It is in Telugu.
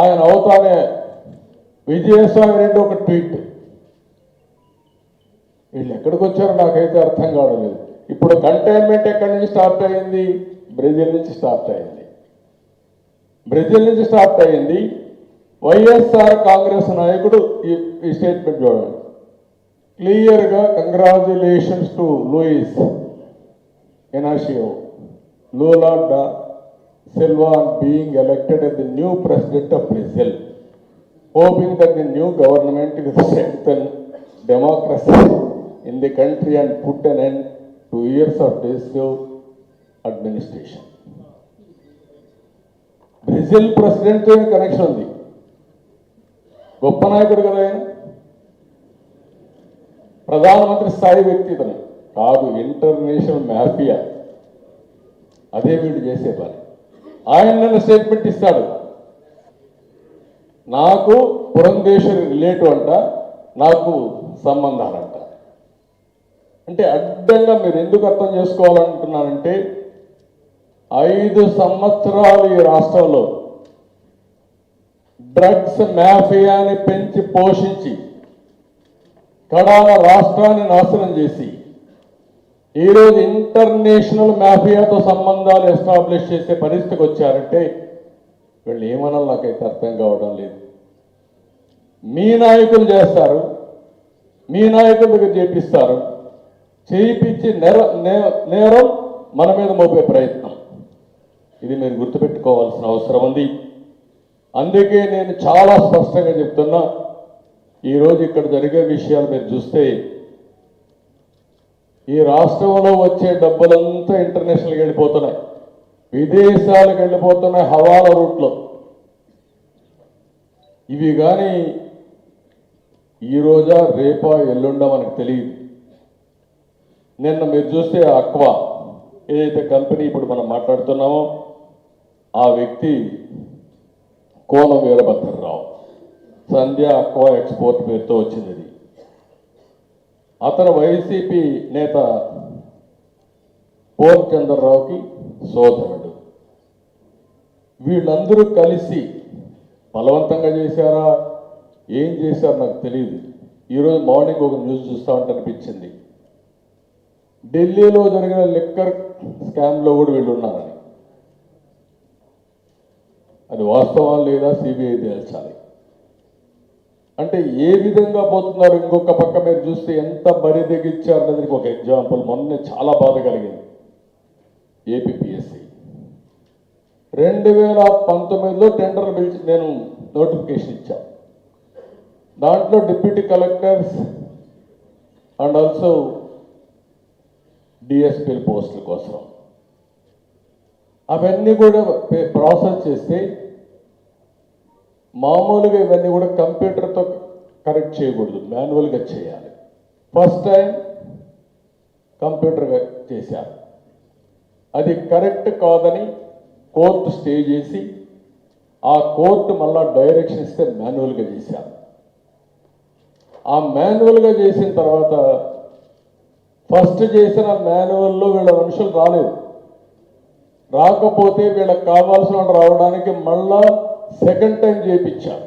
ఆయన అవుతానే విజయస్వామి రెండు ఒక ట్వీట్. వీళ్ళు ఎక్కడికి వచ్చారో నాకైతే అర్థం కావట్లేదు ఇప్పుడు కంటైన్మెంట్ ఎక్కడి నుంచి స్టార్ట్ అయింది? బ్రెజిల్ నుంచి స్టార్ట్ అయింది. బ్రెజిల్ నుంచి స్టార్ట్ అయింది వైఎస్ఆర్ కాంగ్రెస్ నాయకుడు ఈ ఈ స్టేట్మెంట్ చూడండి. క్లియర్గా congratulations to Luiz Inacio Lula da Silva being elected as the new president of Brazil, hoping that the new government will strengthen democracy in the country and put an end to years of destructive administration. Brazil ప్రెసిడెంట్తో connection ఉంది గొప్ప నాయకుడు కదా ఆయన ప్రధానమంత్రి స్థాయి వ్యక్తి ఇతను కాదు ఇంటర్నేషనల్ మాఫియా అదే వీళ్ళు చేసే పని ఆయన నిన్న స్టేట్మెంట్ ఇస్తాడు. నాకు పురంధేశ్వరి రిలేటివ్ అంట నాకు సంబంధాలంట. అంటే అడ్డంగా మీరు ఎందుకు అర్థం చేసుకోవాలంటున్నానంటే ఐదు సంవత్సరాలు ఈ రాష్ట్రంలో డ్రగ్స్ మాఫియాని పెంచి పోషించి కడాన రాష్ట్రాన్ని నాశనం చేసి ఈరోజు ఇంటర్నేషనల్ మాఫియాతో సంబంధాలు ఎస్టాబ్లిష్ చేసే పరిస్థితికి వచ్చారంటే వీళ్ళు ఏమనాలి నాకైతే అర్థం కావడం లేదు. మీ నాయకులు చేస్తారు మీ నాయకుల దగ్గర చేపిస్తారు చేయించి నేర నేరం మన మీద మోపే ప్రయత్నం. ఇది మీరు గుర్తుపెట్టుకోవాల్సిన అవసరం ఉంది. అందుకే నేను చాలా స్పష్టంగా చెప్తున్నా ఈరోజు ఇక్కడ జరిగే విషయాలు మీరు చూస్తే ఈ రాష్ట్రంలో వచ్చే డబ్బులంతా ఇంటర్నేషనల్కి వెళ్ళిపోతున్నాయి. విదేశాలకు వెళ్ళిపోతున్నాయి హవాల రూట్లో. ఇవి కానీ ఈ రోజా రేపా ఎల్లుండా మనకు తెలియదు. నిన్న మీరు చూస్తే అక్వా ఏదైతే కంపెనీ ఇప్పుడు మనం మాట్లాడుతున్నామో ఆ వ్యక్తి కోన వీరభద్రరావు. సంధ్య అక్వా ఎక్స్పోర్ట్ పేరుతో వచ్చింది అది. అతను వైసీపీ నేత పోల్ సోదరుడు. వీళ్ళందరూ కలిసి బలవంతంగా చేశారా? ఏం చేశారో నాకు తెలియదు ఈరోజు మార్నింగ్ ఒక న్యూస్ చూస్తా ఉంటే అనిపించింది. ఢిల్లీలో జరిగిన లిక్కర్ స్కామ్లో కూడా వీళ్ళు ఉన్నారని. అది వాస్తవం లేదా సిబిఐ తేల్చాలి? అంటే ఏ విధంగా పోతున్నారు? ఇంకొక పక్క మీరు చూస్తే ఎంత బరి తెగించారనేది ఒక ఎగ్జాంపుల్ మొన్నే చాలా బాధ కలిగింది. ఏపీఎస్సి రెండు వేల పంతొమ్మిదిలో టెండర్ పిలిచి నేను నోటిఫికేషన్ ఇచ్చా. దాంట్లో డిప్యూటీ కలెక్టర్స్ అండ్ ఆల్సో డిఎస్పీల పోస్టుల కోసం. అవన్నీ కూడా ప్రాసెస్ చేస్తే మామూలుగా ఇవన్నీ కూడా కంప్యూటర్తో కరెక్ట్ చేయకూడదు మాన్యువల్గా చేయాలి. ఫస్ట్ టైం కంప్యూటర్గా చేశారు. అది కరెక్ట్ కాదని కోర్టు స్టే చేసి ఆ కోర్టు మళ్ళా డైరెక్షన్ ఇస్తే మాన్యువల్గా చేశారు. ఆ మాన్యువల్గా చేసిన తర్వాత ఫస్ట్ చేసిన మాన్యువల్లో వీళ్ళ మనుషులు రాలేదు. రాకపోతే వీళ్ళకి కావాల్సిన రావడానికి మళ్ళా సెకండ్ టైం చేయించారు